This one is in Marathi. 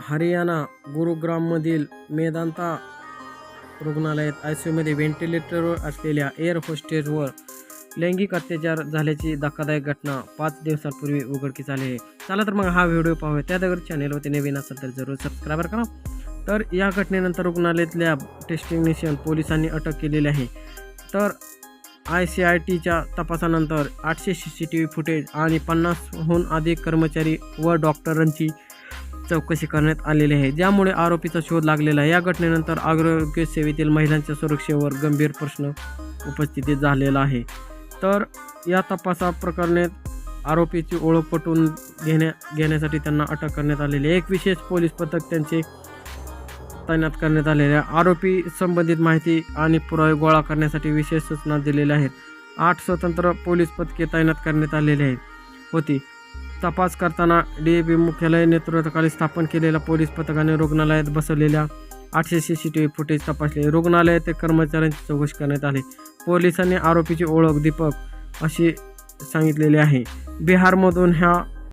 हरियाणा गुरुग्राममधील मेदांता रुग्णालयात आय सी यूमध्ये व्हेंटिलेटरवर असलेल्या एअर होस्टेसवर लैंगिक अत्याचार झाल्याची धक्कादायक घटना पाच दिवसांपूर्वी उघडकीस आली आहे. चला तर मग हा व्हिडिओ पाहूया. त्यादगर चॅनेलवरती नवीन असेल तर जरूर सबस्क्राईबर करा. तर या घटनेनंतर रुग्णालयातल्या टेस्टिंगनिशियन पोलिसांनी अटक केलेली आहे. तर आय सी आय टीच्या तपासानंतर आठशे C C T V footage आणि पन्नासहून अधिक कर्मचारी व डॉक्टरांची चौकशी करण्यात आलेली आहे. ज्यामुळे आरोपीचा शोध लागलेला आहे. या घटनेनंतर आरोग्य सेवेतील महिलांच्या सुरक्षेवर गंभीर प्रश्न उपस्थितीत झालेला आहे. तर या तपासा प्रकरणात आरोपीची ओळख पटवून घेण्या घेण्यासाठी त्यांना अटक करण्यात आलेली आहे. एक विशेष पोलीस पथक त्यांचे तैनात करण्यात आलेले आहे. आरोपी संबंधित माहिती आणि पुरावे गोळा करण्यासाठी विशेष सूचना दिलेल्या आहेत. आठ स्वतंत्र पोलीस पथके तैनात करण्यात आलेली आहेत. होती. तपास करताना डी ए बी मुख्यालय नेतृत्वाखाली स्थापन केलेल्या पोलीस पथकाने रुग्णालयात बसवलेल्या आठशे C C T V footage तपासले. रुग्णालयात कर्मचाऱ्यांची चौकशी करण्यात आली. पोलिसांनी आरोपीची ओळख दीपक अशी सांगितलेली आहे. बिहारमधून ह्या